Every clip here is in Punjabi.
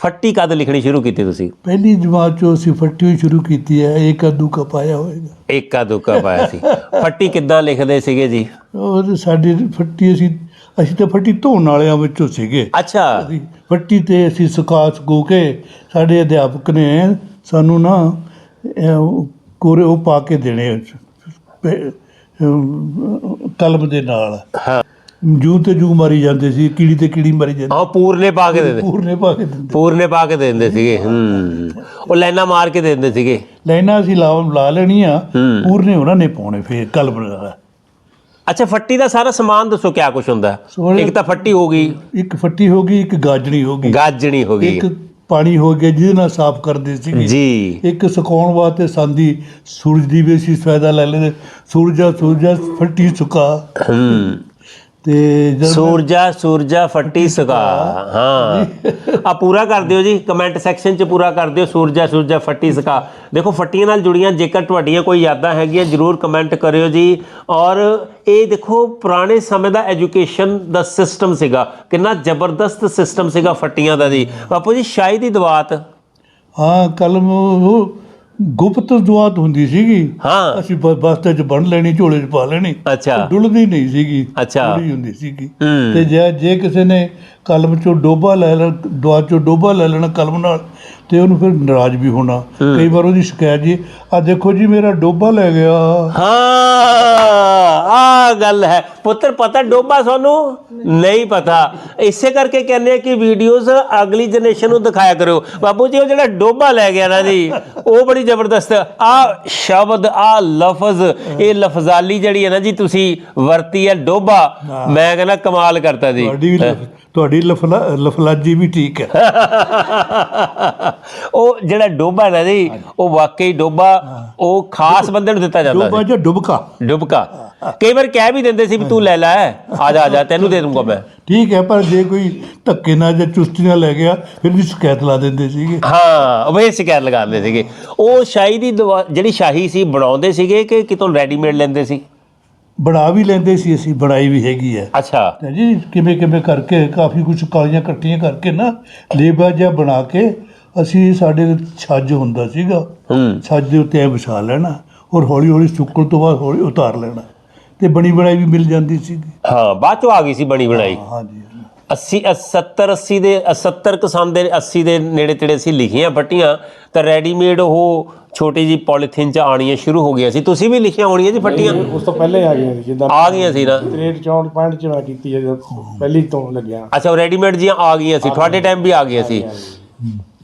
ਫੱਟੀ ਕਦ ਲਿਖਣੀ ਸ਼ੁਰੂ ਕੀਤੀ ਤੁਸੀਂ? ਪਹਿਲੀ ਜਮਾਤ ਚੋਂ ਅਸੀਂ ਫੱਟੀ ਸ਼ੁਰੂ ਕੀਤੀ ਹੈ ਇੱਕ ਅੱਧੂ ਕਾ ਪਾਇਆ ਹੋਏਗਾ। ਏਕਾ ਦੁੱਕਾ ਪਾਇਆ ਸੀ। ਫੱਟੀ ਕਿੱਦਾਂ ਲਿਖਦੇ ਸੀਗੇ ਜੀ? ਉਹ ਸਾਡੀ ਫੱਟੀ ਅਸੀਂ ਅਸੀਂ ਤਾਂ ਫੱਟੀ ਧੋਣ ਵਾਲਿਆਂ ਵਿੱਚੋਂ ਸੀਗੇ। ਅੱਛਾ। ਫੱਟੀ ਤੇ ਅਸੀਂ ਸੁਕਾ ਸਕੂ ਕੇ ਸਾਡੇ ਅਧਿਆਪਕ ਨੇ ਸਾਨੂੰ ਨਾ ਕੋਰੇ ਉਹ ਪਾ ਕੇ ਦੇਣੇ ਕਲਮ ਦੇ ਨਾਲ। ਹਾਂ। ਜੂ ਤੇ ਜੂ ਮਾਰੀ ਜਾਂਦੇ ਸੀ ਕੀੜੀ ਤੇ ਕੀੜੀ ਮਾਰੀ ਜਾਂਦੀ ਹਾਂ ਪੂਰਨੇ ਪਾ ਕੇ ਦੇ ਦੇ ਪੂਰਨੇ ਪਾ ਕੇ ਦਿੰਦੇ। ਪੂਰਨੇ ਪਾ ਕੇ ਦਿੰਦੇ ਸੀਗੇ ਹੂੰ। ਉਹ ਲਾਈਨਾਂ ਮਾਰ ਕੇ ਦੇ ਦਿੰਦੇ ਸੀਗੇ। ਲਾਈਨਾਂ ਅਸੀਂ ਲਾ ਲਾ ਲੈਣੀਆਂ। ਪੂਰਨੇ ਉਹਨਾਂ ਨੇ ਪਾਉਣੇ ਫੇਰ ਨਾਲ ਅੱਛਾ ਫੱਟੀ ਦਾ ਸਾਰਾ ਸਮਾਨ ਦੱਸੋ ਕਿਆ ਕੁਝ ਹੁੰਦਾ? ਇੱਕ ਤਾਂ ਫੱਟੀ ਹੋ ਗਈ। ਇੱਕ ਫੱਟੀ ਹੋ ਗਈ ਇੱਕ ਗਾਜਣੀ ਹੋ ਗਈ। ਗਾਜਣੀ ਹੋ ਗਈ। ਇੱਕ ਪਾਣੀ ਹੋ ਗਿਆ ਜਿਹਦੇ ਨਾਲ ਸਾਫ਼ ਕਰਦੇ ਸੀਗੇ। ਜੀ। ਇੱਕ ਸੁਕਾਉਣ ਵਾਸਤੇ ਸੰਦੀ ਸੂਰਜ ਦੀ ਵੀ ਅਸੀਂ ਫਾਇਦਾ ਲੈ ਲੈਂਦੇ। ਸੂਰਜਾ ਸੂਰਜਾ ਫੱਟੀ ਸੁਕਾ। ਹੂੰ। ਤੇ ਸੂਰਜਾ ਸੂਰਜਾ ਫੱਟੀ ਸਕਾ ਹਾਂ। ਆ ਪੂਰਾ ਕਰ ਦਿਓ ਜੀ ਕਮੈਂਟ ਸੈਕਸ਼ਨ 'ਚ ਪੂਰਾ ਕਰ ਦਿਓ ਸੂਰਜਾ ਸੂਰਜਾ ਫੱਟੀ ਸਕਾ ਦੇਖੋ ਫੱਟੀਆਂ ਨਾਲ ਜੁੜੀਆਂ ਜੇਕਰ ਤੁਹਾਡੀਆਂ ਕੋਈ ਯਾਦਾਂ ਹੈਗੀਆਂ ਜਰੂਰ ਕਮੈਂਟ ਕਰਿਓ ਜੀ। ਔਰ ਇਹ ਦੇਖੋ ਪੁਰਾਣੇ ਸਮੇਂ ਦਾ ਐਜੂਕੇਸ਼ਨ ਦਾ ਸਿਸਟਮ ਸੀਗਾ। ਕਿੰਨਾ ਜ਼ਬਰਦਸਤ ਸਿਸਟਮ ਸੀਗਾ ਫੱਟੀਆਂ ਦਾ ਜੀ। ਬਾਪੂ ਜੀ ਸ਼ਾਹੀ ਦੀ ਦਵਾਤ ਹਾਂ ਕਲਮ ਉਹ ਗੁਪਤ ਦੁਆਤ ਹੁੰਦੀ ਸੀਗੀ। ਹਾਂ। ਅਸੀਂ ਬਸਤੇ 'ਚ ਬੰਨ ਲੈਣੀ ਝੋਲੇ 'ਚ ਪਾ ਲੈਣੀ। ਅੱਛਾ। ਡੁੱਲਦੀ ਨਹੀਂ ਸੀਗੀ। ਅੱਛਾ। ਡੁੱਲੀ ਹੁੰਦੀ ਸੀਗੀ। ਤੇ ਜੇ ਜੇ ਕਿਸੇ ਨੇ ਕਲਮ 'ਚੋਂ ਡੋਬਾ ਲੈ ਲੈਣਾ ਦੁਆਤ 'ਚੋਂ ਡੋਬਾ ਲੈ ਲੈਣਾ ਕਲਮ ਨਾਲ ਤੇ ਉਹਨੂੰ ਫਿਰ ਨਾਰਾਜ਼ ਵੀ ਹੋਣਾ। ਕਈ ਵਾਰ ਉਹਦੀ ਸ਼ਿਕਾਇਤ ਜੀ ਆ ਦੇਖੋ ਜੀ ਮੇਰਾ ਡੋਬਾ ਲੈ ਗਿਆ। ਹਾਂ ਆ ਗੱਲ ਹੈ। ਪੁੱਤਰ ਪਤਾ ਡੋਬਾ ਸਾਨੂੰ ਨਹੀਂ ਪਤਾ। ਇਸੇ ਕਰਕੇ ਕਹਿੰਦੇ ਆ ਕਿ ਵੀਡੀਓਜ਼ ਅਗਲੀ ਜਨਰੇਸ਼ਨ ਨੂੰ ਦਿਖਾਇਆ ਕਰੋ ਬਾਬੂ ਜੀ ਉਹ ਜਿਹੜਾ ਡੋਬਾ ਲੈ ਗਿਆ ਨਾ ਜੀ ਉਹ ਬੜੀ ਜ਼ਬਰਦਸਤ ਆ। ਸ਼ਬਦ ਆ ਲਫ਼ਜ਼ ਇਹ ਲਫ਼ਜ਼ਾਲੀ ਜਿਹੜੀ ਹੈ ਨਾ ਜੀ ਤੁਸੀਂ ਵਰਤੀ ਹੈ ਡੋਬਾ। ਮੈਂ ਕਹਿੰਦਾ ਕਮਾਲ ਕਰਤਾ ਜੀ। ਤੁਹਾਡੀ ਤੁਹਾਡੀ ਲਫਲਾ ਲਫਲਾਜੀ ਵੀ ਠੀਕ ਹੈ। ਉਹ ਜਿਹੜਾ ਡੋਬਾ ਨਾ ਜੀ ਉਹ ਵਾਕਈ ਡੋਬਾ ਉਹ ਖਾਸ ਬੰਦੇ ਨੂੰ ਦਿੱਤਾ ਜਾਂਦਾ ਡੋਬਾ ਜਾਂ ਡੁਬਕਾ? ਡੁਬਕਾ। ਕਈ ਵਾਰ ਕਹਿ ਵੀ ਦਿੰਦੇ ਸੀ ਵੀ ਤੂੰ ਲੈ ਲੈ ਆ ਜਾ ਆ ਜਾ ਤੈਨੂੰ ਦੇ ਦੂੰਗਾ ਮੈਂ। ਠੀਕ ਹੈ ਪਰ ਜੇ ਕੋਈ ਧੱਕੇ ਨਾਲ ਜਾਂ ਚੁਸਤੀ ਨਾਲ ਲੈ ਗਿਆ ਫਿਰ ਵੀ ਸ਼ਿਕਾਇਤ ਲਾ ਦਿੰਦੇ ਸੀਗੇ। ਹਾਂ ਉਹ ਇਹ ਸ਼ਿਕਾਇਤ ਲਗਾਉਂਦੇ ਸੀਗੇ। ਉਹ ਸ਼ਾਹੀ ਦੀ ਦਵਾ- ਜਿਹੜੀ ਸ਼ਾਹੀ ਸੀ ਬਣਾਉਂਦੇ ਸੀਗੇ ਕਿ ਕਿਤੋਂ ਰੈਡੀਮੇਡ ਲੈਂਦੇ ਸੀ? ਬਣਾ ਵੀ ਲੈਂਦੇ ਸੀ ਅਸੀਂ ਬਣਾਈ ਵੀ ਹੈਗੀ ਹੈ। ਅੱਛਾ। ਤੇ ਜੀ ਕਿਵੇਂ ਕਿਵੇਂ ਕਰਕੇ ਕਾਫੀ ਕੁਝ ਕਾਲੀਆਂ ਇਕੱਠੀਆਂ ਕਰਕੇ ਨਾ ਲੇਬਾ ਜਿਹਾ ਬਣਾ ਕੇ ਅਸੀਂ ਸਾਡੇ ਛੱਜ ਹੁੰਦਾ ਸੀਗਾ। ਹੂੰ। ਛੱਜ ਦੇ ਉੱਤੇ ਐ ਵਿਛਾ ਲੈਣਾ ਔਰ ਹੌਲੀ ਹੌਲੀ ਸੁੱਕਣ ਤੋਂ ਬਾਅਦ ਹੌਲੀ ਉਤਾਰ ਲੈਣਾ। ਤੇ ਬਣੀ ਬਣਾਈ ਵੀ ਮਿਲ ਜਾਂਦੀ ਸੀਗੀ ਹਾਂ ਬਾਅਦ ਚੋਂ ਆ ਗਈ ਸੀ ਬਣੀ ਬਣਾਈ। ਹਾਂਜੀ 80 70 80 ਦੇ 70 ਕਸਮ ਦੇ 80 ਦੇ ਨੇੜੇ ਤੇੜੇ ਅਸੀਂ ਲਿਖੀਆਂ ਫੱਟੀਆਂ ਤਾਂ ਰੈਡੀਮੇਡ ਉਹ ਛੋਟੀ ਜੀ ਪੋਲੀਥੀਨ ਚ ਆਣੀਆਂ ਸ਼ੁਰੂ ਹੋ ਗਈਆਂ ਸੀ। ਤੁਸੀਂ ਵੀ ਲਿਖੀਆਂ ਹੋਣੀਆਂ ਜੀ ਫੱਟੀਆਂ ਉਸ ਤੋਂ ਪਹਿਲੇ ਆ ਗਈਆਂ ਸੀ ਜਿੱਦਾਂ ਆ ਗਈਆਂ ਸੀ ਨਾ। 63 64 65 ਚ ਮੈਂ ਕੀਤੀ ਹੈ ਜਦੋਂ ਪਹਿਲੀ ਤੋਂ ਲੱਗਿਆ। ਅੱਛਾ ਉਹ ਰੈਡੀਮੇਡ ਜੀਆਂ ਆ ਗਈਆਂ ਸੀ ਤੁਹਾਡੇ ਟਾਈਮ ਵੀ ਆ ਗਈਆਂ ਸੀ।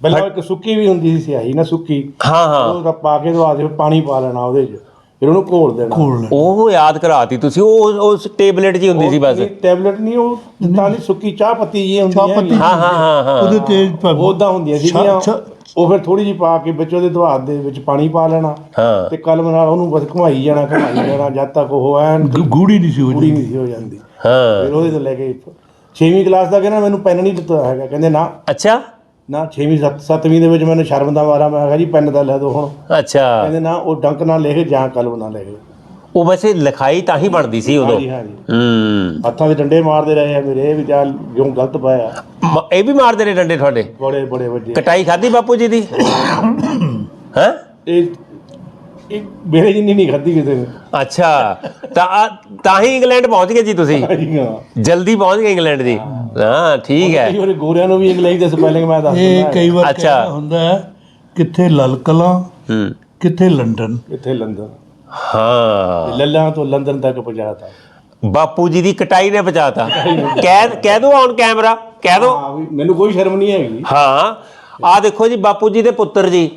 ਪਹਿਲਾਂ ਇੱਕ ਸੁੱਕੀ ਵੀ ਹੁੰਦੀ ਸੀ ਸਿਆਹੀ ਨਾ ਸੁੱਕੀ। ਹਾਂ ਹਾਂ। ਉਹ ਪਾ ਕੇ ਦਵਾ ਦੇ ਪਾਣੀ ਪਾ ਲੈਣਾ ਉਹਦੇ 'ਚ। ਫਿਰ ਉਹਨੂੰ ਘੋਲ ਦੇਣਾ। ਉਹ ਯਾਦ ਕਰਾਤੀ ਤੁਸੀਂ ਉਹ ਉਸ ਟੇਬਲੇਟ ਜੀ ਹੁੰਦੀ ਸੀ ਬਸ। ਟੈਬਲੇਟ ਨਹੀਂ ਉਹ ਦੀ ਸੁੱਕੀ ਚਾਹ ਪੱਤੀ ਜੀ ਹੁੰਦੀ ਹੈ ਪੱਤੀ ਹਾਂ ਹਾਂ ਹਾਂ ਹਾਂ। ਉਹਦੇ ਤੇ ਪ- ਉਦਾਂ ਹੁੰਦੀਆਂ ਸੀਗੀਆਂ। ਉਹ ਫਿਰ ਥੋੜੀ ਜਿਹੀ ਪਾ ਕੇ ਵਿੱਚ ਉਹਦੇ ਦਵਾਤ ਦੇ ਵਿੱਚ ਪਾਣੀ ਪਾ ਲੈਣਾ। ਹਾਂ। ਤੇ ਕਲਮ ਨਾਲ ਉਹਨੂੰ ਬਸ ਘੁਮਾਈ ਜਾਣਾ ਘੁਮਾਈ ਜਾਣਾ ਜਦ ਤੱਕ ਉਹ ਐਨ ਗੂੜੀ ਨਹੀਂ ਸੀ ਹੋ ਪੂਰੀ ਜਾਂਦੀ। ਨਹੀਂ ਸੀ ਹੋ ਜਾਂਦੀ। ਹਾਂ। ਫਿਰ ਉਹਦੇ ਤੋਂ ਲੈ ਕੇ 6ਵੀਂ ਕਲਾਸ ਦਾ ਕਹਿੰਦਾ ਮੈਨੂੰ ਪੈਨ ਨਹੀਂ ਦਿੱਤਾ ਹੈਗਾ। ਕਹਿੰਦੇ ਨਾ। ਅੱਛਾ। ਨਾ 6ਵੀਂ 7ਵੀਂ ਦੇ ਵਿੱਚ ਮੈਨੂੰ ਸ਼ਰਮ ਦਾ ਮਾਰਾ ਮੈਂ ਕਿਹਾ ਜੀ ਪੈਨ ਦਾ ਲੈ ਦਿਓ ਹੁਣ। ਅੱਛਾ। ਕਹਿੰਦੇ ਨਾ ਉਹ ਡੰਕ ਨਾਲ ਲਿਖ ਜਾਂ ਕਲਮ ਨਾਲ ਲਿਖ। ਉਹ ਵੈਸੇ ਲਿਖਾਈ ਤਾਂ ਹੀ ਬਣਦੀ ਸੀ ਉਦੋਂ। ਹਾਂਜੀ ਹਾਂਜੀ। ਹੂੰ। ਹੱਥਾਂ ਦੇ ਡੰਡੇ ਮਾਰਦੇ ਰਹੇ ਆ ਮੇਰੇ ਇਹ ਵੀ ਚੱਲ ਕਿਉਂ ਗਲਤ ਪਾਇਆ। ਮ- ਇਹ ਵੀ ਮਾਰਦੇ ਨੇ ਡੰਡੇ ਤੁਹਾਡੇ? ਬੜੇ ਬੜੇ ਵੱਡੇ। ਕਟਾਈ ਖਾਦੀ ਬਾਪੂ ਜੀ ਦੀ? ਹੈ? ਇਹ ਇਹ ਮੇਰੇ ਜਿੰਨੀ ਨਹੀਂ ਕਿਸੇ ਨੇ। ਅੱਛਾ ਤਾਂ ਆ- ਤਾਂ ਹੀ ਇੰਗਲੈਂਡ ਪਹੁੰਚ ਗਏ ਜੀ ਤੁਸੀਂ। ਹਾਂਜੀ ਹਾਂ। ਜਲਦੀ ਪਹੁੰਚ ਗਏ ਇੰਗਲੈਂਡ ਜੀ। ਹਾਂ। ਠੀਕ ਹੈ। ਕਈ ਵਾਰੀ ਗੋਰਿਆਂ ਨੂੰ ਵੀ ਇੰਗਲਿਸ਼ ਦੇ ਸਪੈਲਿੰਗ ਮੈਂ ਦੱਸ ਇਹ ਦਿੰਦਾ ਕਈ ਵਾਰ ਅੱਛਾ। ਕਹਿਣਾ ਹੁੰਦਾ ਹੈ ਕਿੱਥੇ ਲਲ ਕਲਾਂ ਹੂੰ। ਕਿੱਥੇ ਲੰਡਨ। ਕਿੱਥੇ ਲੰਡਨ? ਹਾਂ। ਲੱਲਾ ਤੋਂ ਲੰਡਨ ਤੱਕ ਪਹੁੰਚਾਤਾ। ਬਾਪੂ ਜੀ ਦੀ ਕਟਾਈ ਨੇ ਬਚਾਤਾ ਕਹਿ ਕਹਿ ਦੋ ਔਨ ਕੈਮਰਾ ਕਹਿ ਦੋ। ਹਾਂ ਵੀ ਮੈਨੂੰ ਕੋਈ ਸ਼ਰਮ ਨਹੀਂ ਹੈਗੀ। ਹਾਂ ਆ ਦੇਖੋ ਜੀ ਬਾਪੂ ਜੀ ਦੇ ਪੁੱਤਰ ਜੀ।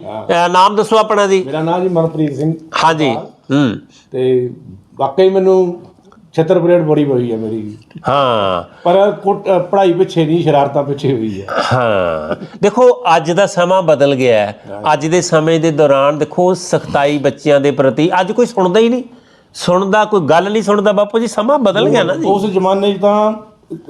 ਨਾਮ ਦੱਸੋ ਆਪਣਾ ਜੀ। ਮੇਰਾ ਨਾਮ ਜੀ ਮਨਪ੍ਰੀਤ ਸਿੰਘ। ਹਾਂਜੀ। ਹੂੰ। ਤੇ ਵਾਕਈ ਮੈਨੂੰ ਛਤਰ ਪਰੇਡ ਬੜੀ ਹੋਈ ਹੈ ਮੇਰੀ। ਹਾਂ। ਪਰ ਪੜ੍ਹਾਈ ਪਿੱਛੇ ਨਹੀਂ ਸ਼ਰਾਰਤਾਂ ਪਿੱਛੇ ਹੋਈ ਹੈ। ਹਾਂ। ਦੇਖੋ ਅੱਜ ਦਾ ਸਮਾਂ ਬਦਲ ਗਿਆ ਹੈ। ਅੱਜ ਦੇ ਸਮੇਂ ਦੇ ਦੌਰਾਨ ਦੇਖੋ ਸਖਤਾਈ ਬੱਚਿਆਂ ਦੇ ਪ੍ਰਤੀ ਅੱਜ ਕੋਈ ਸੁਣਦਾ ਹੀ ਨਹੀਂ। ਸੁਣਦਾ ਕੋਈ ਗੱਲ ਨਹੀਂ ਸੁਣਦਾ। ਬਾਪੂ ਜੀ ਸਮਾਂ ਬਦਲ ਗਿਆ ਨਾ ਜੀ। ਉਸ ਜ਼ਮਾਨੇ 'ਚ ਤਾਂ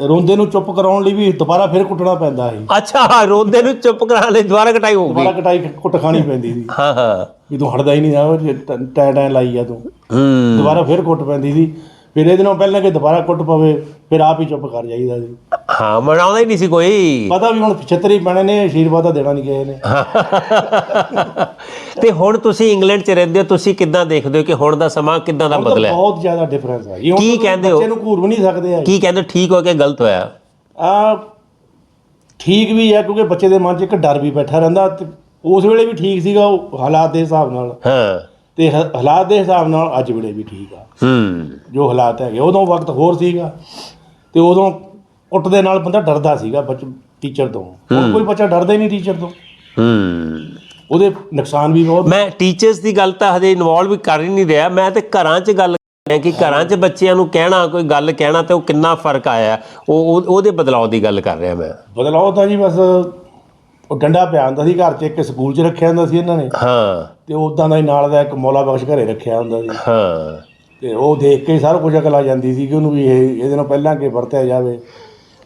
ਰੋਂਦੇ ਨੂੰ ਚੁੱਪ ਕਰਾਉਣ ਲਈ ਵੀ ਦੁਬਾਰਾ ਫਿਰ ਕੁੱਟਣਾ ਪੈਂਦਾ ਸੀ। ਅੱਛਾ ਰੋਂਦੇ ਨੂੰ ਚੁੱਪ ਕਰਾਉਣ ਲਈ ਦੁਬਾਰਾ ਕਟਾਈ ਹੋ ਗਈ। ਦੁਬਾਰਾ ਕਟਾਈ ਕੁੱਟ ਖਾਣੀ ਪੈਂਦੀ ਸੀ। ਹਾਂ ਹਾਂ। ਵੀ ਤੂੰ ਹਟਦਾ ਹੀ ਨਹੀਂ ਜੇ ਟ- ਟੈ ਟੈ ਲਾਈ ਆ ਤੂੰ। ਹੂੰ। ਦੁਬਾਰਾ ਫਿਰ ਕੁੱਟ ਪੈਂਦੀ ਸੀ। ਫਿਰ ਇਹਦੇ ਨਾਲ ਪਹਿਲਾਂ ਕਿ ਦੁਬਾਰਾ ਕੁੱਟ ਪਵੇ ਫਿਰ ਆਪ ਹੀ ਚੁੱਪ ਕਰ ਜਾਈਦਾ ਜੀ। ਹਾਂ ਮਨਾਉਂਦਾ ਹੀ ਨਹੀਂ ਸੀ ਕੋਈ। ਪਤਾ ਵੀ ਹੁਣ 76 ਹੀ ਪੈਣੇ ਨੇ ਆਸ਼ੀਰਵਾਦ ਦੇਣਾ ਨਹੀਂ ਕਿਸੇ ਨੇ। ਤੇ ਹੁਣ ਤੁਸੀਂ ਇੰਗਲੈਂਡ 'ਚ ਰਹਿੰਦੇ ਹੋ ਤੁਸੀਂ ਕਿੱਦਾਂ ਦੇਖਦੇ ਹੋ ਕਿ ਹੁਣ ਦਾ ਸਮਾਂ ਕਿੱਦਾਂ ਦਾ ਹੁਣ ਤਾਂ ਬਦਲਿਆ? ਬਹੁਤ ਜ਼ਿਆਦਾ ਡਿਫਰੈਂਸ ਹੁਣ ਕੀ ਤਾਂ ਕਹਿੰਦੇ ਹੋ? ਬੱਚੇ ਨੂੰ ਘੂਰ ਵੀ ਨਹੀਂ ਸਕਦੇ ਆ ਕੀ ਕਹਿੰਦੇ ਠੀਕ ਹੋ ਕੇ ਗਲਤ ਹੋਇਆ? ਆ ਠੀਕ ਵੀ ਹੈ ਕਿਉਂਕਿ ਬੱਚੇ ਦੇ ਮਨ 'ਚ ਇੱਕ ਡਰ ਵੀ ਬੈਠਾ ਰਹਿੰਦਾ ਤੇ ਉਸ ਵੇਲੇ ਵੀ ਠੀਕ ਸੀਗਾ ਉਹ ਹਾਲਾਤ ਦੇ ਹਿਸਾਬ ਨਾਲ। ਹਾਂ। ਤੇ ਹ- ਹਾਲਾਤ ਦੇ ਹਿਸਾਬ ਨਾਲ ਅੱਜ ਵੇਲੇ ਵੀ ਠੀਕ ਆ। ਹੂੰ। ਜੋ ਹਾਲਾਤ ਹੈਗੇ ਉਦੋਂ ਵਕਤ ਹੋਰ ਸੀਗਾ ਤੇ ਉਦੋਂ ਕੁੱਟ ਦੇ ਨਾਲ ਬੰਦਾ ਡਰਦਾ ਸੀਗਾ ਬੱਚ ਟੀਚਰ ਤੋਂ। ਹੁਣ ਕੋਈ ਬੱਚਾ ਡਰਦਾ ਹੀ ਨਹੀਂ ਟੀਚਰ ਤੋਂ। ਹੂੰ। ਉਹਦੇ ਨੁਕਸਾਨ ਵੀ ਬਹੁਤ। ਮੈਂ ਟੀਚਰਸ ਦੀ ਗੱਲ ਤਾਂ ਹਜੇ ਇਨਵੋਲਵ ਕਰ ਹੀ ਨਹੀਂ ਰਿਹਾ। ਮੈਂ ਤੇ ਘਰਾਂ 'ਚ ਗੱਲ ਕਰ ਰਿਹਾ ਕਿ ਘਰਾਂ 'ਚ ਬੱਚਿਆਂ ਨੂੰ ਕਹਿਣਾ ਕੋਈ ਗੱਲ ਕਹਿਣਾ ਤੇ ਉਹ ਕਿੰਨਾ ਫ਼ਰਕ ਆਇਆ। ਉਹ ਉਹ- ਉਹਦੇ ਬਦਲਾਅ ਦੀ ਗੱਲ ਕਰ ਰਿਹਾ ਮੈਂ। ਬਦਲਾਅ ਤਾਂ ਜੀ ਬਸ ਉਹ ਡੰਡਾ ਪਿਆ ਹੁੰਦਾ ਸੀ ਘਰ 'ਚ ਇੱਕ ਸਕੂਲ 'ਚ ਰੱਖਿਆ ਹੁੰਦਾ ਸੀ ਇਹਨਾਂ ਨੇ। ਹਾਂ। ਤੇ ਉਦਾਂ ਦਾ ਹੀ ਨਾਲ ਦਾ ਇੱਕ ਮੌਲਾ ਬਖਸ਼ ਘਰੇ ਰੱਖਿਆ ਹੁੰਦਾ ਸੀ। ਹਾਂ। ਤੇ ਉਹ ਦੇਖ ਕੇ ਹੀ ਸਾਰਾ ਕੁਝ ਅਕਲ ਆ ਜਾਂਦੀ ਸੀ ਕਿ ਉਹਨੂੰ ਵੀ ਇਹ ਇਹਦੇ ਨਾਲ ਪਹਿਲਾਂ ਕਿ ਵਰਤਿਆ ਜਾਵੇ।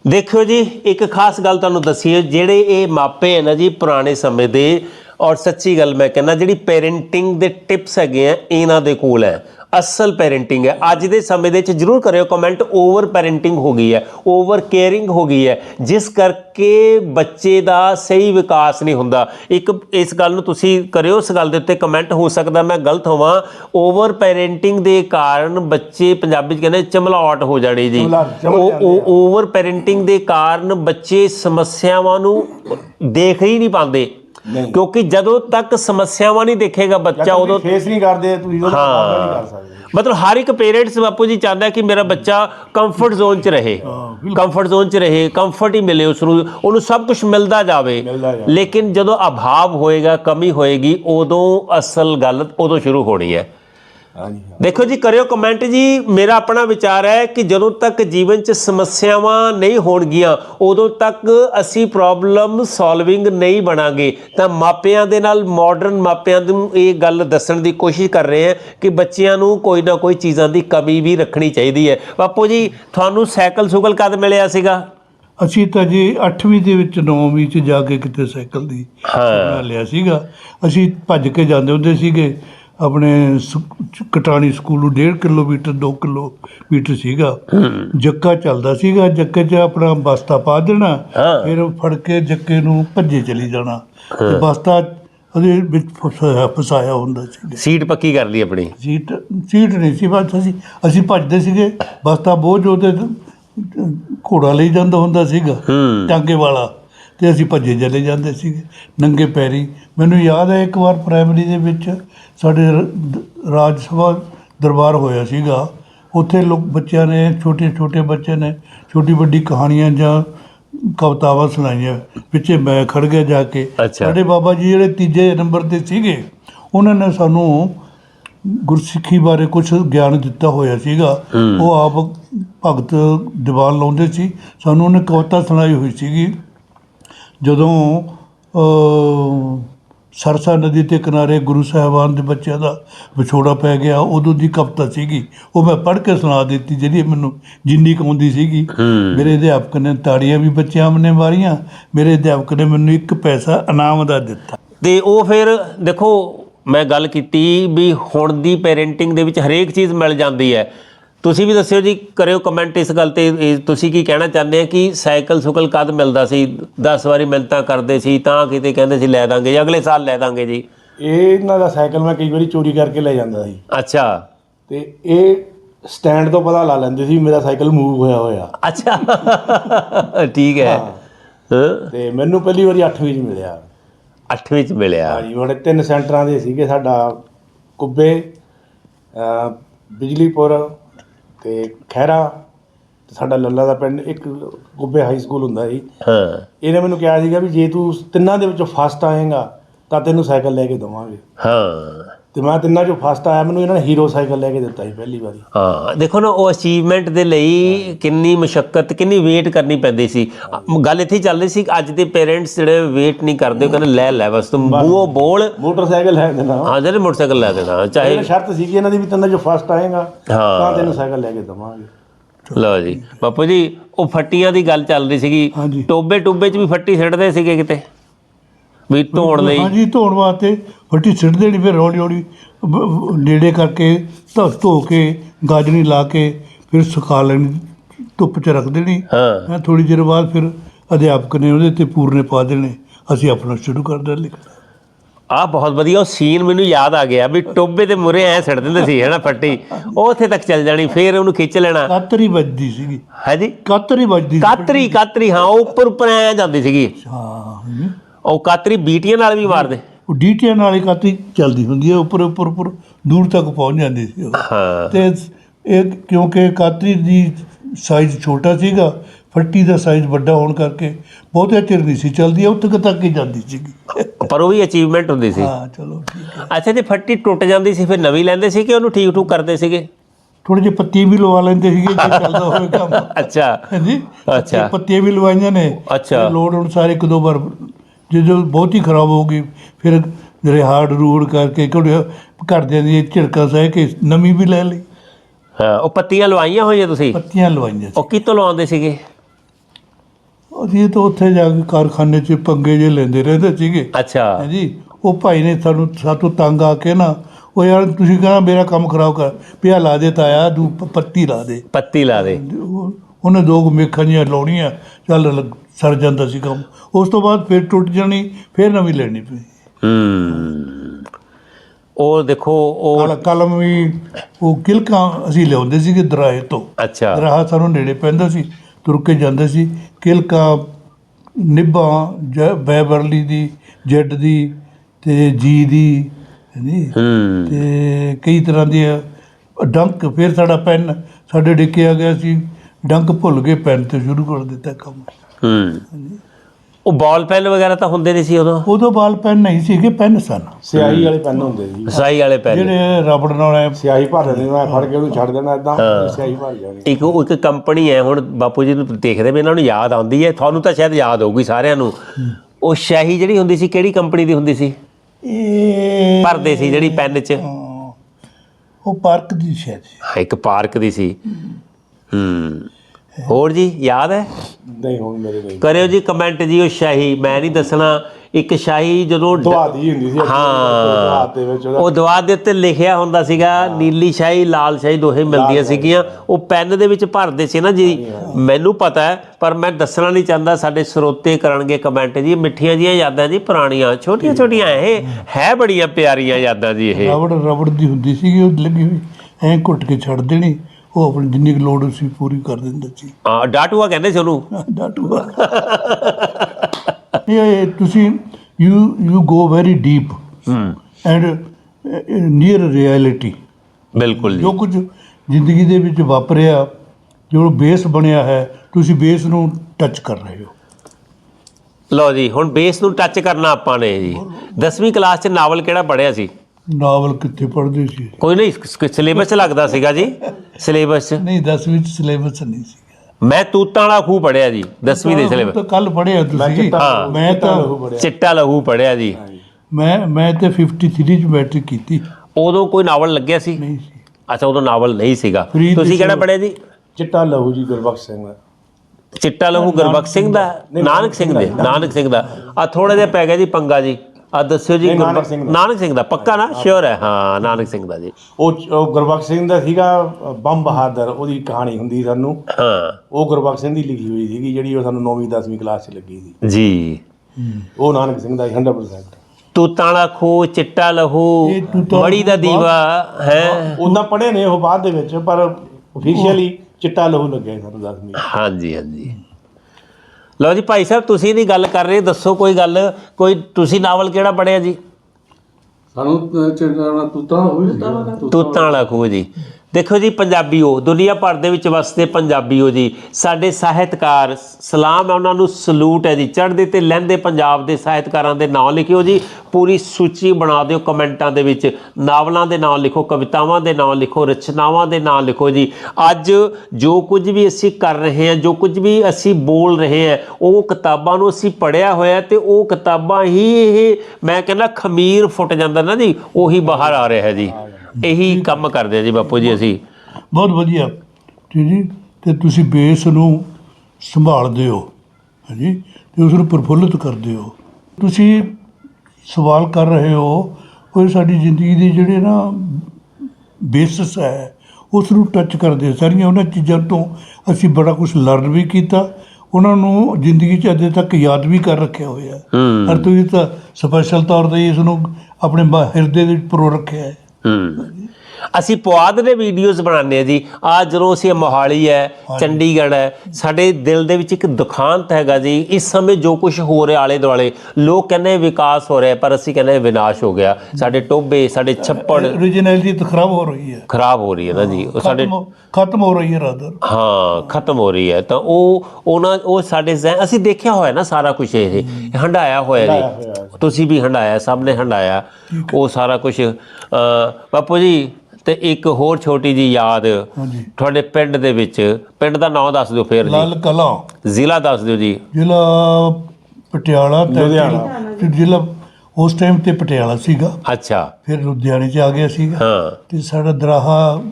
ਦੇਖਿਓ ਜੀ ਇੱਕ ਖਾਸ ਗੱਲ ਤੁਹਾਨੂੰ ਦੱਸੀਏ ਜਿਹੜੇ ਇਹ ਮਾਪੇ ਹੈ ਨਾ ਜੀ ਪੁਰਾਣੇ ਸਮੇਂ ਦੇ ਔਰ ਸੱਚੀ ਗੱਲ ਮੈਂ ਕਹਿੰਦਾ ਜਿਹੜੀ ਪੈਰੈਂਟਿੰਗ ਦੇ ਟਿਪਸ ਹੈਗੇ ਆ ਇਹਨਾਂ ਦੇ ਕੋਲ ਹੈ। ਅਸਲ ਪੈਰੈਂਟਿੰਗ ਹੈ। ਅੱਜ ਦੇ ਸਮੇਂ ਦੇ ਵਿੱਚ ਜਰੂਰ ਕਰਿਓ ਕਮੈਂਟ ਓਵਰ ਪੈਰੈਂਟਿੰਗ ਹੋ ਗਈ ਹੈ। ਓਵਰ ਕੇਅਰਿੰਗ ਹੋ ਗਈ ਹੈ। ਜਿਸ ਕਰਕੇ ਬੱਚੇ ਦਾ ਸਹੀ ਵਿਕਾਸ ਨਹੀਂ ਹੁੰਦਾ। ਇੱਕ ਇਸ ਗੱਲ ਨੂੰ ਤੁਸੀਂ ਕਰਿਓ ਇਸ ਗੱਲ ਦੇ ਉੱਤੇ ਕਮੈਂਟ ਹੋ ਸਕਦਾ ਮੈਂ ਗਲਤ ਹੋਵਾਂ। ਓਵਰ ਪੈਰੈਂਟਿੰਗ ਦੇ ਕਾਰਨ ਬੱਚੇ ਪੰਜਾਬੀ ਚ ਕਹਿੰਦੇ ਚਮਲਾਟ ਹੋ ਜਾਣੀ ਜੀ। ਉਹ ਓਵਰ ਪੈਰੈਂਟਿੰਗ ਦੇ ਕਾਰਨ ਬੱਚੇ ਸਮੱਸਿਆਵਾਂ ਨੂੰ ਦੇਖ ਹੀ ਨਹੀਂ ਪਾਉਂਦੇ। ਕਿਉਂਕਿ ਜਦੋਂ ਤੱਕ ਸਮੱਸਿਆਵਾਂ ਨਹੀਂ ਦੇਖੇਗਾ ਬੱਚਾ ਉਦੋਂ ਫੇਸ ਨਹੀਂ ਕਰਦੇ ਤੁਸੀਂ ਉਹਦਾ ਮੁਕਾਬਲਾ ਨਹੀਂ ਕਰ ਸਕਦੇ। ਮਤਲਬ ਹਰ ਇੱਕ ਪੇਰੈਂਟਸ ਬਾਪੂ ਜੀ ਚਾਹੁੰਦਾ ਕਿ ਮੇਰਾ ਬੱਚਾ ਕੰਫਰਟ ਜ਼ੋਨ 'ਚ ਰਹੇ। ਕੰਫਰਟ ਜ਼ੋਨ 'ਚ ਰਹੇ ਕੰਫਰਟ ਹੀ ਮਿਲੇ ਉਸ ਨੂੰ ਉਹਨੂੰ ਸਭ ਕੁਝ ਮਿਲਦਾ ਜਾਵੇ। ਲੇਕਿਨ ਜਦੋਂ ਅਭਾਵ ਹੋਏਗਾ ਕਮੀ ਹੋਏਗੀ ਉਦੋਂ ਅਸਲ ਗੱਲ ਉਦੋਂ ਸ਼ੁਰੂ ਹੋਣੀ ਹੈ। ਦੇਖੋ ਜੀ ਕਰਿਓ ਕਮੈਂਟ ਜੀ। ਮੇਰਾ ਆਪਣਾ ਵਿਚਾਰ ਹੈ ਕਿ ਜਦੋਂ ਤੱਕ ਜੀਵਨ 'ਚ ਸਮੱਸਿਆਵਾਂ ਨਹੀਂ ਹੋਣਗੀਆਂ ਉਦੋਂ ਤੱਕ ਅਸੀਂ ਪ੍ਰੋਬਲਮ ਸੋਲਵਿੰਗ ਨਹੀਂ ਬਣਾਂਗੇ। ਤਾਂ ਮਾਪਿਆਂ ਦੇ ਨਾਲ ਮਾਡਰਨ ਮਾਪਿਆਂ ਨੂੰ ਇਹ ਗੱਲ ਦੱਸਣ ਦੀ ਕੋਸ਼ਿਸ਼ ਕਰ ਰਹੇ ਹਾਂ ਕਿ ਬੱਚਿਆਂ ਨੂੰ ਕੋਈ ਨਾ ਕੋਈ ਚੀਜ਼ਾਂ ਦੀ ਕਮੀ ਵੀ ਰੱਖਣੀ ਚਾਹੀਦੀ ਹੈ। ਬਾਪੂ ਜੀ ਤੁਹਾਨੂੰ ਸਾਈਕਲ ਸੁਕਲ ਕਦ ਮਿਲਿਆ ਸੀਗਾ? ਅਸੀਂ ਤਾਂ ਜੀ 8ਵੀਂ ਦੇ ਵਿੱਚ 9ਵੀਂ ਚ ਜਾ ਕੇ ਕਿਤੇ ਸਾਈਕਲ ਦੀ ਹਾਂ। ਬਣਾ ਲਿਆ ਸੀਗਾ। ਅਸੀਂ ਭੱਜ ਕੇ ਜਾਂਦੇ ਹੁੰਦੇ ਸੀਗੇ। ਆਪਣੇ ਕਟਾਣੀ ਸਕੂਲ ਨੂੰ 1.5 ਕਿਲੋਮੀਟਰ 2 ਕਿਲੋਮੀਟਰ ਸੀਗਾ। ਜੱਕਾ ਚੱਲਦਾ ਸੀਗਾ ਜੱਕੇ 'ਚ ਆਪਣਾ ਬਸਤਾ ਪਾ ਦੇਣਾ। ਫਿਰ ਫੜ ਕੇ ਜੱਕੇ ਨੂੰ ਭੱਜੇ ਚਲੀ ਜਾਣਾ। ਤੇ ਬਸਤਾ ਉਹਦੇ ਵਿੱਚ ਫਸਾਇਆ ਫਸਾਇਆ ਹੁੰਦਾ ਸੀ। ਸੀਟ ਪੱਕੀ ਕਰ ਲਈ ਆਪਣੀ? ਸੀਟ ਸੀਟ ਨਹੀਂ ਸੀ ਬਸ ਅਸੀਂ ਅਸੀਂ ਭੱਜਦੇ ਸੀਗੇ। ਬਸਤਾ ਬੋਝ ਉਹਦੇ ਘੋੜਾ ਲਈ ਜਾਂਦਾ ਹੁੰਦਾ ਸੀਗਾ ਟਾਂਗੇ ਵਾਲਾ। ਤੇ ਅਸੀਂ ਭੱਜੇ ਚਲੇ ਜਾਂਦੇ ਸੀਗੇ ਨੰਗੇ ਪੈਰੀ। ਮੈਨੂੰ ਯਾਦ ਹੈ ਇੱਕ ਵਾਰ ਪ੍ਰਾਇਮਰੀ ਦੇ ਵਿੱਚ ਸਾਡੇ ਰਾਜ ਸਭਾ ਦਰਬਾਰ ਹੋਇਆ ਸੀਗਾ। ਉੱਥੇ ਲੋਕ ਬੱਚਿਆਂ ਨੇ ਛੋਟੇ ਛੋਟੇ ਬੱਚੇ ਨੇ ਛੋਟੀ ਵੱਡੀ ਕਹਾਣੀਆਂ ਜਾਂ ਕਵਿਤਾਵਾਂ ਸੁਣਾਈਆਂ। ਪਿੱਛੇ ਮੈਂ ਖੜ ਗਿਆ ਜਾ ਕੇ। ਸਾਡੇ ਬਾਬਾ ਜੀ ਜਿਹੜੇ ਤੀਜੇ ਨੰਬਰ ਤੇ ਸੀਗੇ ਉਹਨਾਂ ਨੇ ਸਾਨੂੰ ਗੁਰਸਿੱਖੀ ਬਾਰੇ ਕੁਝ ਗਿਆਨ ਦਿੱਤਾ ਹੋਇਆ ਸੀਗਾ। ਉਹ ਆਪ ਭਗਤ ਦੀਵਾਨ ਲਾਉਂਦੇ ਸੀ। ਸਾਨੂੰ ਉਹਨੇ ਕਵਿਤਾ ਸੁਣਾਈ ਹੋਈ ਸੀਗੀ। ਜਦੋਂ ਸਰਸਾ ਨਦੀ ਦੇ ਕਿਨਾਰੇ ਗੁਰੂ ਸਾਹਿਬਾਨ ਦੇ ਬੱਚਿਆਂ ਦਾ ਵਿਛੋੜਾ ਪੈ ਗਿਆ ਉਦੋਂ ਦੀ ਕਵਿਤਾ ਸੀਗੀ। ਉਹ ਮੈਂ ਪੜ੍ਹ ਕੇ ਸੁਣਾ ਦਿੱਤੀ ਜਿਹੜੀ ਮੈਨੂੰ ਜਿੰਨੀ ਕੁ ਆਉਂਦੀ ਸੀਗੀ। ਮੇਰੇ ਅਧਿਆਪਕ ਨੇ ਤਾੜੀਆਂ ਵੀ ਬੱਚਿਆਂ ਨੇ ਮਾਰੀਆਂ ਮੇਰੇ ਅਧਿਆਪਕ ਨੇ ਮੈਨੂੰ ਇੱਕ ਪੈਸਾ ਇਨਾਮ ਦਾ ਦਿੱਤਾ। ਤੇ ਉਹ ਫਿਰ ਦੇਖੋ ਮੈਂ ਗੱਲ ਕੀਤੀ ਵੀ ਹੁਣ ਦੀ ਪੈਰੈਂਟਿੰਗ ਦੇ ਵਿੱਚ ਹਰੇਕ ਚੀਜ਼ ਮਿਲ ਜਾਂਦੀ ਹੈ। ਤੁਸੀਂ ਵੀ ਦੱਸਿਓ ਜੀ ਕਰਿਓ ਕਮੈਂਟ ਇਸ ਗੱਲ ਤੇ ਤੁਸੀਂ ਕੀ ਕਹਿਣਾ ਚਾਹੁੰਦੇ ਆ ਕਿ ਸਾਈਕਲ ਸੁਕਲ ਕਦ ਮਿਲਦਾ ਸੀ? 10 ਵਾਰੀ ਮਿੰਤਾਂ ਕਰਦੇ ਸੀ ਤਾਂ ਕਿਤੇ ਕਹਿੰਦੇ ਸੀ ਲੈ ਦਾਂਗੇ ਜੀ ਅਗਲੇ ਸਾਲ ਲੈ ਦਾਂਗੇ ਜੀ। ਇਹ ਇਹਨਾਂ ਦਾ ਸਾਈਕਲ ਮੈਂ ਕਈ ਵਾਰੀ ਚੋਰੀ ਕਰਕੇ ਲੈ ਜਾਂਦਾ ਸੀ। ਅੱਛਾ। ਤੇ ਇਹ ਸਟੈਂਡ ਤੋਂ ਪਤਾ ਲਾ ਲੈਂਦੇ ਸੀ ਮੇਰਾ ਸਾਈਕਲ ਮੂਵ ਹੋਇਆ ਹੋਇਆ। ਅੱਛਾ। ਠੀਕ ਹੈ। ਤੇ ਮੈਨੂੰ ਪਹਿਲੀ ਵਾਰੀ 8ਵੀਂ 'ਚ ਮਿਲਿਆ। 8ਵੀਂ ਚ ਮਿਲਿਆ। ਹਾਂਜੀ ਬੜੇ ਤਿੰਨ ਸੈਂਟਰਾਂ ਦੇ ਸੀਗੇ ਸਾਡਾ ਕੁੱਬੇ ਬਿਜਲੀਪੁਰ ਤੇ ਖਹਿਰਾ ਤੇ ਸਾਡਾ ਲੱਲਾ ਦਾ ਪਿੰਡ ਇੱਕ ਕੁੱਬੇ ਹਾਈ ਸਕੂਲ ਹੁੰਦਾ ਸੀ। ਹਾਂ। ਇਹਨੇ ਮੈਨੂੰ ਕਿਹਾ ਸੀਗਾ ਵੀ ਜੇ ਤੂੰ ਤਿੰਨਾਂ ਦੇ ਵਿੱਚੋਂ ਫਸਟ ਆਏਗਾ ਤਾਂ ਤੈਨੂੰ ਸਾਈਕਲ ਲੈ ਕੇ ਦਵਾਂਗੇ। ਹਾਂ। ਤੇ ਮੈਂ ਤਿੰਨਾਂ ਚੋਂ ਫਸਟ ਆਇਆ ਮੈਨੂੰ ਇਹਨਾਂ ਨੇ ਹੀਰੋ ਸਾਈਕਲ ਲੈ ਕੇ ਦਿੱਤਾ ਸੀ ਪਹਿਲੀ ਵਾਰੀ। ਹਾਂ ਦੇਖੋ ਨਾ ਉਹ ਅਚੀਵਮੈਂਟ ਦੇ ਲਈ ਕਿੰਨੀ ਮੁਸ਼ਕਲ ਕਿੰਨੀ ਵੇਟ ਕਰਨੀ ਪੈਂਦੀ ਸੀ। ਗੱਲ ਇੱਥੇ ਹੀ ਚੱਲਦੀ ਸੀ ਕਿ ਅੱਜ ਦੇ ਪੇਰੈਂਟਸ ਜਿਹੜੇ ਵੇਟ ਨਹੀਂ ਕਰਦੇ ਉਹ ਕਹਿੰਦੇ ਲੈ ਲੈ ਬਸ ਤੂੰ ਮੂੰਹੋਂ ਬੋਲ। ਮੋਟਰਸਾਈਕਲ ਲੈ ਦੇਣਾ। ਹਾਂ ਜਿਹੜੇ ਮੋਟਰਸਾਈਕਲ ਲੈ ਦੇਣਾ ਚਾਹੇ ਇਹ ਸ਼ਰਤ ਸੀਗੀ ਇਹਨਾਂ ਦੀ ਵੀ ਤਿੰਨਾਂ ਚੋਂ ਫਸਟ ਆਏਗਾ ਹਾਂ। ਤਾਂ ਤੈਨੂੰ ਸਾਈਕਲ ਲੈ ਕੇ ਦਵਾਂਗੇ। ਲਓ ਜੀ ਬਾਪੂ ਜੀ ਉਹ ਫੱਟੀਆਂ ਦੀ ਗੱਲ ਚੱਲ ਰਹੀ ਸੀਗੀ। ਟੋਬੇ ਟੋਬੇ 'ਚ ਵੀ ਫੱਟੀ ਸਿੱਟਦੇ ਸੀਗੇ ਕਿਤੇ? ਵੀ ਧੋਣ ਲਈ। ਹਾਂਜੀ ਧੋਣ ਵਾਸਤੇ ਫੱਟੀ ਸਿੱਟ ਦੇਣੀ ਫਿਰ ਹੌਲੀ ਹੌਲੀ ਬ- ਨੇੜੇ ਕਰਕੇ ਧੋ ਧੋ ਕੇ ਗਾਜਣੀ ਲਾ ਕੇ ਫਿਰ ਸੁਕਾ ਲੈਣੀ ਧੁੱਪ 'ਚ ਰੱਖ ਦੇਣੀ। ਹਾਂ। ਥੋੜੀ ਦੇਰ ਬਾਅਦ ਫਿਰ ਅਧਿਆਪਕ ਨੇ ਉਹਦੇ ਤੇ ਪੂਰਨੇ ਪਾ ਦੇਣੇ। ਅਸੀਂ ਆਪਣਾ ਸ਼ੁਰੂ ਕਰ ਦੇਣਾ ਲਿਖਣਾ ਆ ਬਹੁਤ ਵਧੀਆ ਉਹ ਸੀਨ ਮੈਨੂੰ ਯਾਦ ਆ ਗਿਆ ਵੀ ਟੋਬੇ ਦੇ ਮੁਰੇ ਐ ਛੱਡ ਦਿੰਦੇ ਸੀ ਹੈਨਾ ਫੱਟੀ। ਉਹ ਉੱਥੇ ਤੱਕ ਚੱਲ ਜਾਣੀ ਫੇਰ ਉਹਨੂੰ ਖਿੱਚ ਲੈਣਾ। ਕਾਤਰੀ ਵੱਜਦੀ ਸੀਗੀ। ਹਾਂਜੀ। ਕਾਤਰੀ ਵੱਜਦੀ ਸੀ। ਕਾਤਰੀ ਕਾਤਰੀ ਹਾਂ ਉਹ ਉੱਪਰ ਉੱਪਰ ਐ ਜਾਂਦੀ ਸੀਗੀ। ਹਾਂ। ਉਹ ਕਾਤਰੀ ਬੀਟੀਆਂ ਨਾਲ ਵੀ ਮਾਰਦੇ। ਉਹ ਡੀਟੀਐਨ ਵਾਲੀ ਕਾਤਰੀ ਚੱਲਦੀ ਹੁੰਦੀ ਹੈ ਉੱਪਰ ਉੱਪਰ ਉੱਪਰ ਦੂਰ ਤੱਕ ਪਹੁੰਚ ਜਾਂਦੀ ਸੀ ਉਹ। ਹਾਂ। ਤੇ ਇਹ ਕਿਉਂਕਿ ਕਾਤਰੀ ਦੀ ਸਾਈਜ਼ ਛੋਟਾ ਸੀਗਾ ਫੱਟੀ ਦਾ ਸਾਈਜ਼ ਵੱਡਾ ਹੋਣ ਕਰਕੇ ਬਹੁਤੇ ਚਿਰ ਨਹੀਂ ਸੀ ਚੱਲਦੀ ਉੱਥੇ ਤੱਕ ਹੀ ਜਾਂਦੀ ਸੀਗੀ। ਪਰ ਉਹ ਵੀ ਅਚੀਵਮੈਂਟ ਹੁੰਦੀ ਸੀ। ਹਾਂ ਚਲੋ ਠੀਕ ਹੈ। ਅੱਛਾ ਜੇ ਫੱਟੀ ਟੁੱਟ ਜਾਂਦੀ ਸੀ ਫਿਰ ਨਵੀਂ ਲੈਂਦੇ ਸੀ ਕਿ ਉਹਨੂੰ ਠੀਕ ਠੂਕ ਕਰਦੇ ਸੀਗੇ? ਥੋੜੇ ਜਿਹੇ ਪੱਤੀਆਂ ਵੀ ਲਵਾ ਲੈਂਦੇ ਸੀਗੇ ਜੇ ਚੱਲਦਾ ਹੋਵੇ ਕੰਮ। ਅੱਛਾ। ਹਾਂਜੀ? ਅੱਛਾ। ਪੱਤੀਆਂ ਵੀ ਲਵਾਈਆਂ ਨੇ। ਅੱਛਾ। ਲੋਡ ਅਨੁਸਾਰ ਇੱਕ ਦੋ ਵਾਰ ਜਦੋਂ ਬਹੁਤ ਹੀ ਖਰਾਬ ਹੋ ਗਈ ਫਿਰ ਰਿਹਾੜ ਰੂੜ ਕਰਕੇ ਘੜ ਘਰਦਿਆਂ ਦੀ ਝਿੜਕਾਂ ਸਹਿ ਕੇ ਨਵੀਂ ਵੀ ਲੈ ਲਈ। ਹਾਂ ਉਹ ਪੱਤੀਆਂ ਲਵਾਈਆਂ ਹੋਈਆਂ ਤੁਸੀਂ? ਪੱਤੀਆਂ ਲਵਾਈਆਂ ਸੀ। ਉਹ ਕਿੱਥੋਂ ਲਵਾਉਂਦੇ ਸੀਗੇ? ਅਸੀਂ ਤਾਂ ਉੱਥੇ ਜਾ ਕੇ ਕਾਰਖਾਨੇ 'ਚ ਪੰਗੇ ਜੇ ਲੈਂਦੇ ਰਹਿੰਦੇ ਸੀਗੇ। ਅੱਛਾ। ਹਾਂਜੀ ਉਹ ਭਾਈ ਨੇ ਸਾਨੂੰ ਸਾਤੋਂ ਤੰਗ ਆ ਕੇ ਨਾ ਉਹ ਯਾਰ ਤੁਸੀਂ ਕਹਿੰਦਾ ਮੇਰਾ ਕੰਮ ਖਰਾਬ ਕਰ ਪਿਆ ਲਾ ਦੇ ਤਾਇਆ ਤੂੰ ਪ- ਪੱਤੀ ਲਾ ਦੇ। ਪੱਤੀ ਲਾ ਦੇ। ਉਹ- ਉਹਨੇ ਦੋ ਕੁ ਮੇਖਾਂ ਜਿਹੀਆਂ ਲਾਉਣੀਆਂ ਚੱਲ ਸਰ ਜਾਂਦਾ ਸੀ ਕੰਮ। ਉਸ ਤੋਂ ਬਾਅਦ ਫਿਰ ਟੁੱਟ ਜਾਣੀ ਫਿਰ ਨਵੀਂ ਲੈਣੀ ਪਈ। ਹੂੰ। ਉਹ ਦੇਖੋ ਉਹ ਕਲ ਕਲਮ ਵੀ ਉਹ ਕਿਲਕਾਂ ਅਸੀਂ ਲਿਆਉਂਦੇ ਸੀਗੇ ਦਰਾਏ ਤੋਂ। ਅੱਛਾ। ਦਰਾਹਾ ਸਾਨੂੰ ਨੇੜੇ ਪੈਂਦਾ ਸੀ ਤੁਰ ਕੇ ਜਾਂਦੇ ਸੀ। ਕਿਲਕਾਂ ਨਿੱਬਾਂ ਜੈ ਬੈਬਰਲੀ ਦੀ ਜੈਡ ਦੀ ਤੇ ਜੀ ਦੀ ਹਾਂਜੀ ਹੂੰ। ਤੇ ਕਈ ਤਰ੍ਹਾਂ ਦੇ ਡੰਕ ਫਿਰ ਸਾਡਾ ਪੈਨ ਸਾਡੇ ਡਿੱਕਿਆ ਗਿਆ ਸੀ। ਡੰਕ ਭੁੱਲ ਗਏ ਪੈਨ ਤੇ ਸ਼ੁਰੂ ਕਰ ਦਿੱਤਾ ਕੰਮ। ਹੂੰ। ਉਹ ਬਾਲ ਪੈਨ ਵਗੈਰਾ ਤਾਂ ਹੁੰਦੇ ਨਹੀਂ ਸੀ ਉਦੋਂ? ਉਦੋਂ ਬਾਲ ਪੈਨ ਨਹੀਂ ਸੀਗੇ ਪੈਨ ਸਨ। ਸਿਆਹੀ ਵਾਲੇ ਪੈਨ ਹੁੰਦੇ ਸੀ। ਸਾਈ ਵਾਲੇ ਪੈਨ। ਜਿਹੜੇ ਰਬੜ ਨਾਲ ਐਂ ਸਿਆਹੀ ਭਰ ਦਿੰਦੇ ਮੈਂ ਫੜ ਕੇ ਉਹਨੂੰ ਛੱਡ ਦੇਣਾ ਇਦਾਂ ਸਿਆਹੀ ਭਰ ਜਾਣੀ। ਇੱਕ ਉਹ ਇੱਕ ਕੰਪਨੀ ਹੈ ਹੁਣ ਬਾਪੂ ਜੀ ਨੂੰ ਦੇਖਦੇ ਵੀ ਇਹਨਾਂ ਨੂੰ ਯਾਦ ਆਉਂਦੀ ਹੈ ਤੁਹਾਨੂੰ ਤਾਂ ਸ਼ਾਇਦ ਯਾਦ ਹੋਊਗੀ ਸਾਰਿਆਂ ਨੂੰ। ਉਹ ਸ਼ਾਹੀ ਜਿਹੜੀ ਹੁੰਦੀ ਸੀ ਕਿਹੜੀ ਕੰਪਨੀ ਦੀ ਹੁੰਦੀ ਸੀ? ਇਹ ਭਰਦੇ ਸੀ ਜਿਹੜੀ ਪੈਨ 'ਚ। ਹਾਂ, ਉਹ ਪਾਰਕ ਦੀ ਸ਼ਾਇਦ। ਸੀ। ਹਾਂ, ਇੱਕ ਪਾਰਕ ਦੀ ਸੀ। ਹੂੰ। ਹੋਰ ਜੀ ਯਾਦ ਹੈ? ਨਹੀਂ ਹੁਣ ਮੇਰੇ ਨਹੀਂ। ਕਰਿਓ ਜੀ ਕਮੈਂਟ ਜੀ ਉਹ ਸ਼ਾਹੀ। ਮੈਂ ਨਹੀਂ ਦੱਸਣਾ ਇੱਕ ਸ਼ਾਹੀ ਜਦੋਂ ਡ- ਦੁਆਦੀ ਹੁੰਦੀ ਸੀ ਹਾਂ। ਦੇ ਵਿੱਚ ਉਹ ਦਵਾ ਦੇ ਉੱਤੇ ਲਿਖਿਆ ਹੁੰਦਾ ਸੀਗਾ ਨੀਲੀ ਸ਼ਾਹੀ ਲਾਲ ਸ਼ਾਹੀ ਦੋਹੇ ਮਿਲਦੀਆਂ ਸੀਗੀਆਂ। ਉਹ ਪੈਨ ਦੇ ਵਿੱਚ ਭਰਦੇ ਸੀ ਨਾ ਜੀ। ਮੈਨੂੰ ਪਤਾ ਹੈ ਪਰ ਮੈਂ ਦੱਸਣਾ ਨਹੀਂ ਚਾਹੁੰਦਾ ਸਾਡੇ ਸਰੋਤੇ ਕਰਨਗੇ ਕਮੈਂਟ ਜੀ। ਮਿੱਠੀਆਂ ਜੀਆਂ ਯਾਦਾਂ ਜੀ ਪੁਰਾਣੀਆਂ। ਛੋਟੀਆਂ ਛੋਟੀਆਂ ਇਹ ਹੈ ਬੜੀਆਂ ਪਿਆਰੀਆਂ ਯਾਦਾਂ ਜੀ ਇਹ। ਰਬੜ ਰਬੜ ਦੀ ਹੁੰਦੀ ਸੀਗੀ ਉਹ ਲੱਗੀ ਹੋਈ। ਐਂ ਘੁੱਟ ਕੇ ਛੱਡ ਦੇਣੀ। ਉਹ ਆਪਣੀ ਜਿੰਨੀ ਕੁ ਲੋੜ ਸੀ ਪੂਰੀ ਕਰ ਦਿੰਦਾ ਸੀ। ਹਾਂ ਡਾਟੂਆ ਕਹਿੰਦੇ ਸੀ ਉਹਨੂੰ? ਡਾਟੂਆ। ਇਹ ਤੁਸੀਂ you you go very deep ਹੂੰ। ਐਂਡ ਨੀਅਰ ਰਿਐਲਿਟੀ ਬਿਲਕੁਲ ਜੀ। ਕੁਝ ਜ਼ਿੰਦਗੀ ਦੇ ਵਿੱਚ ਵਾਪਰਿਆ ਜੋ ਬੇਸ ਬਣਿਆ ਹੈ ਤੁਸੀਂ ਬੇਸ ਨੂੰ ਟੱਚ ਕਰ ਰਹੇ ਹੋ। ਲਓ ਜੀ ਹੁਣ ਬੇਸ ਨੂੰ ਟੱਚ ਕਰਨਾ ਆਪਾਂ ਨੇ ਜੀ। 10ਵੀਂ ਕਲਾਸ 'ਚ ਨਾਵਲ ਕਿਹੜਾ ਪੜ੍ਹਿਆ ਸੀ? ਨਾਵਲ ਕਿੱਥੇ ਪੜ੍ਹਦੇ ਸੀ? ਕੋਈ ਨਹੀਂ ਸਿਲੇਬਸ 'ਚ ਲੱਗਦਾ ਸੀਗਾ ਜੀ ਸਿਲੇਬਸ 'ਚ। ਨਹੀਂ 10ਵੀਂ ਚ ਸਿਲੇਬਸ ਨਹੀਂ ਸੀ। ਮੈਂ ਤੂਤਾਂ ਵਾਲਾ ਖੂਹ ਪੜਿਆ ਜੀ 10ਵੀਂ ਦੇ ਸਿਲੇਬਸ ਤਾਂ ਕੱਲ ਪੜ੍ਹਿਆ ਤੁਸੀਂ। ਮੈਂ ਤਾਂ ਚਿੱਟਾ ਲਹੂ ਪੜਿਆ ਜੀ। ਮੈਂ ਮੈਂ ਤੇ 53 ਚ ਮੈਟ੍ਰਿਕ ਕੀਤੀ। ਉਦੋਂ ਕੋਈ ਨਾਵਲ ਲੱਗਿਆ ਸੀ? ਨਹੀਂ ਸੀ। ਅੱਛਾ ਉਦੋਂ ਨਾਵਲ ਨਹੀਂ ਸੀਗਾ। ਤੁਸੀਂ ਕਿਹੜਾ। ਪੜਿਆ ਜੀ? ਚਿੱਟਾ ਲਹੂ ਜੀ ਗੁਰਬਖਸ਼ ਸਿੰਘ ਦਾ। ਚਿੱਟਾ ਲਹੂ ਗੁਰਬਖਸ਼ ਸਿੰਘ ਦਾ? ਨਾਨਕ ਸਿੰਘ ਦੇ ਨਾਨਕ ਸਿੰਘ ਦਾ। ਆ ਥੋੜਾ ਜਿਹਾ ਪੈ ਗਿਆ ਜੀ ਪੰਗਾ ਜੀ। ਆ ਦੱਸਿਓ ਜੀ ਨਹੀਂ, ਨਾਨਕ ਗੁਰਬਖਸ਼- ਸਿੰਘ ਦਾ। ਨਾਨਕ ਸਿੰਘ ਦਾ ਪੱਕਾ ਨਾ? ਸ਼ੋਰ ਹੈ ਹਾਂ ਨਾਨਕ ਸਿੰਘ ਦਾ ਜੀ। ਉਹ ਉਹ ਗੁਰਬਖਸ਼ ਸਿੰਘ ਦਾ ਸੀਗਾ ਅ, ਬੰਬ ਬਹਾਦਰ ਉਹਦੀ ਕਹਾਣੀ ਹੁੰਦੀ ਸਾਨੂੰ। ਹਾਂ। ਉਹ ਗੁਰਬਖਸ਼ ਸਿੰਘ ਦੀ ਲਿਖੀ ਹੋਈ ਸੀਗੀ ਜਿਹੜੀ ਉਹ ਸਾਨੂੰ 9ਵੀਂ 10ਵੀਂ ਕਲਾਸ 'ਚ ਲੱਗੀ ਸੀ। ਜੀ। ਉਹ ਨਾਨਕ ਸਿੰਘ ਦਾ ਸੀ 100% ਤੂਤਾਂ ਵਾਲਾ ਖੂਹ ਚਿੱਟਾ ਲਹੂ ਇਹ ਤੂਤਾਂ ਮੜੀ ਦਾ ਦੀਵਾ ਹੈ? ਉਦਾਂ ਪੜ੍ਹੇ ਨੇ ਉਹ ਬਾਅਦ ਦੇ ਵਿੱਚ ਪਰ ਅਫੀਸ਼ੀਅਲੀ ਚਿੱਟਾ ਲਹੂ ਲੱਗਿਆ ਸੀ ਸਾਨੂੰ 10ਵੀਂ ਹਾਂਜੀ ਹਾਂਜੀ। ਲਓ ਜੀ ਭਾਈ ਸਾਹਿਬ ਤੁਸੀਂ ਨਹੀਂ ਗੱਲ ਕਰ ਰਹੇ ਦੱਸੋ ਕੋਈ ਗੱਲ ਕੋਈ ਤੁਸੀਂ ਨਾਵਲ ਕਿਹੜਾ ਪੜਿਆ ਜੀ? ਸਾਨੂੰ ਚਿਹਰਾ ਤੂਤਾ ਹੋਈ ਤੂਤਾਂ ਵਾਲਾ ਖੂਹ ਜੀ। ਦੇਖੋ ਜੀ, ਪੰਜਾਬੀਓ, ਦੁਨੀਆ ਭਰ ਦੇ ਵਿੱਚ ਵਸਦੇ ਪੰਜਾਬੀਓ ਜੀ, ਸਾਡੇ ਸਾਹਿਤਕਾਰ ਸਲਾਮ ਹੈ, ਉਹਨਾਂ ਨੂੰ ਸਲੂਟ ਹੈ ਜੀ। ਚੜ੍ਹਦੇ ਤੇ ਲਹਿੰਦੇ ਪੰਜਾਬ ਦੇ ਸਾਹਿਤਕਾਰਾਂ ਦੇ ਨਾਂ ਲਿਖਿਓ ਜੀ। ਪੂਰੀ ਸੂਚੀ ਬਣਾ ਦਿਓ ਕਮੈਂਟਾਂ ਦੇ ਵਿੱਚ, ਨਾਵਲਾਂ ਦੇ ਨਾਂ ਲਿਖੋ, ਕਵਿਤਾਵਾਂ ਦੇ ਨਾਂ ਲਿਖੋ, ਰਚਨਾਵਾਂ ਦੇ ਨਾਂ ਲਿਖੋ ਜੀ। ਅੱਜ ਜੋ ਕੁਝ ਵੀ ਅਸੀਂ ਕਰ ਰਹੇ ਹਾਂ, ਜੋ ਕੁਝ ਵੀ ਅਸੀਂ ਬੋਲ ਰਹੇ ਹਾਂ, ਉਹ ਕਿਤਾਬਾਂ ਨੂੰ ਅਸੀਂ ਪੜ੍ਹਿਆ ਹੋਇਆ ਤੇ ਉਹ ਕਿਤਾਬਾਂ ਹੀ ਇਹ, ਮੈਂ ਕਹਿੰਦਾ, ਖਮੀਰ ਫੁੱਟ ਜਾਂਦਾ ਨਾ ਜੀ, ਉਹੀ ਬਾਹਰ ਆ ਰਿਹਾ ਜੀ। ਇਹੀ ਕੰਮ ਕਰਦੇ ਆ ਜੀ ਬਾਪੂ ਜੀ ਅਸੀਂ। ਬਹੁਤ ਵਧੀਆ। ਠੀਕ ਜੀ ਤੇ ਤੁਸੀਂ ਬੇਸ ਨੂੰ ਸੰਭਾਲਦੇ ਹੋ ਹਾਂਜੀ ਤੇ ਉਸ ਨੂੰ ਪ੍ਰਫੁੱਲਿਤ ਕਰਦੇ ਹੋ। ਤੁਸੀਂ ਸਵਾਲ ਕਰ ਰਹੇ ਹੋ ਉਹ ਸਾਡੀ ਜ਼ਿੰਦਗੀ ਦੇ ਜਿਹੜੇ ਨਾ ਬੇਸਿਸ ਹੈ ਉਸ ਨੂੰ ਟੱਚ ਕਰਦੇ। ਸਾਰੀਆਂ ਉਹਨਾਂ ਚੀਜ਼ਾਂ ਤੋਂ ਅਸੀਂ ਬੜਾ ਕੁਝ ਲਰਨ ਵੀ ਕੀਤਾ ਉਹਨਾਂ ਨੂੰ ਜ਼ਿੰਦਗੀ 'ਚ ਅਜੇ ਤੱਕ ਯਾਦ ਵੀ ਕਰ ਰੱਖਿਆ ਹੋਇਆ। ਹੂੰ। ਹਰ ਤੁਸੀਂ ਤਾਂ ਸਪੈਸ਼ਲ ਤੌਰ ਤੇ ਇਸ ਨੂੰ ਆਪਣੇ ਹਿਰਦੇ ਦੇ ਵਿੱਚ ਪਰੋ ਰੱਖਿਆ ਹੈ। ਹੂੰ ਅਸੀਂ ਪੁਆਧ ਦੇ ਵੀਡੀਓਜ਼ ਬਣਾਉਂਦੇ ਆ ਜੀ। ਆ ਜਦੋਂ ਅਸੀਂ ਮੋਹਾਲੀ ਹੈ ਚੰਡੀਗੜ੍ਹ ਹੈ ਸਾਡੇ ਦਿਲ ਦੇ ਵਿੱਚ ਇੱਕ ਦੁਖਾਂਤ ਹੈਗਾ ਜੀ। ਇਸ ਸਮੇਂ ਜੋ ਕੁਝ ਹੋ ਰਿਹਾ ਆਲੇ ਦੁਆਲੇ ਲੋਕ ਕਹਿੰਦੇ ਵਿਕਾਸ ਹੋ ਰਿਹਾ ਪਰ ਅਸੀਂ ਕਹਿੰਦੇ ਵਿਨਾਸ਼ ਹੋ ਗਿਆ। ਸਾਡੇ ਟੋਬੇ ਸਾਡੇ ਛੱਪੜ ਓਰੀਜਨੈਲਿਟੀ ਤਾਂ ਖਰਾਬ ਹੋ ਰਹੀ ਹੈ। ਖਰਾਬ ਹੋ ਰਹੀ ਹੈ ਨਾ ਜੀ। ਉਹ ਸਾਡੇ ਖਤਮ ਹੋ ਰਹੀ ਹੈ ਰਾਦਰ ਹਾਂ ਖਤਮ ਹੋ ਰਹੀ ਹੈ। ਤਾਂ ਉਹ ਉਹਨਾਂ ਉਹ ਸਾਡੇ ਜ਼ਹਿਨ ਅਸੀਂ ਦੇਖਿਆ ਹੋਇਆ ਨਾ ਸਾਰਾ ਕੁਝ ਇਹ। ਹੰਡਾਇਆ ਹੋਇਆ ਜੀ। ਤੁਸੀਂ ਵੀ ਹੰਡਾਇਆ ਸਭ ਨੇ ਹੰਡਾਇਆ। ਉਹ ਸਾਰਾ ਕੁਝ ਬਾਪੂ ਜੀ ਤੇ ਇੱਕ ਹੋਰ ਛੋਟੀ ਜੀ ਯਾਦ ਹਾਂਜੀ। ਤੁਹਾਡੇ ਪਿੰਡ ਦੇ ਵਿੱਚ ਪਿੰਡ ਦਾ ਨਾਮ ਦੱਸ ਦਿਓ ਫੇਰ ਜੀ। ਲਾਲ ਕਲਾਂ। ਜ਼ਿਲ੍ਹਾ ਦੱਸ ਦਿਓ ਜੀ। ਜ਼ਿਲ੍ਹਾ ਪਟਿਆਲਾ ਲੁਧਿਆਣਾ। ਤੇ ਜ਼ਿਲ੍ਹਾ ਉਸ ਟਾਈਮ ਤੇ ਪਟਿਆਲਾ ਸੀਗਾ। ਅੱਛਾ। ਫਿਰ ਲੁਧਿਆਣੇ 'ਚ ਆ ਗਿਆ ਸੀਗਾ। ਹਾਂ। ਤੇ ਸਾਡਾ ਦਰਾਹਾ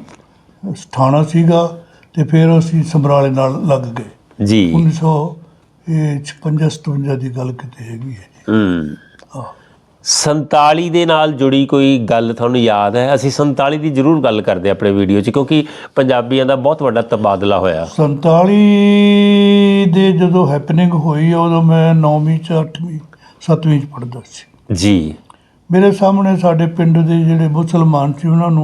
ਥਾਣਾ ਸੀਗਾ ਤੇ ਫਿਰ ਅਸੀਂ ਸਮਰਾਲੇ ਨਾਲ ਲੱਗ ਗਏ। ਜੀ। 1956 57 ਦੀ ਗੱਲ ਕਿਤੇ ਹੈਗੀ ਹੂੰ ਹਾਂ। 47 ਦੇ ਨਾਲ ਜੁੜੀ ਕੋਈ ਗੱਲ ਤੁਹਾਨੂੰ ਯਾਦ ਹੈ? ਅਸੀਂ 47 ਦੀ ਜ਼ਰੂਰ ਗੱਲ ਕਰਦੇ ਆਪਣੇ ਵੀਡੀਓ 'ਚ ਕਿਉਂਕਿ ਪੰਜਾਬੀਆਂ ਦਾ ਬਹੁਤ ਵੱਡਾ ਤਬਾਦਲਾ ਹੋਇਆ। 47 ਦੇ ਜਦੋਂ ਹੈਪਨਿੰਗ ਹੋਈ ਉਦੋਂ ਮੈਂ 9ਵੀਂ ਚ 8ਵੀਂ 7ਵੀਂ ਚ ਪੜ੍ਹਦਾ ਸੀ। ਜੀ। ਮੇਰੇ ਸਾਹਮਣੇ ਸਾਡੇ ਪਿੰਡ ਦੇ ਜਿਹੜੇ ਮੁਸਲਮਾਨ ਸੀ ਉਹਨਾਂ ਨੂੰ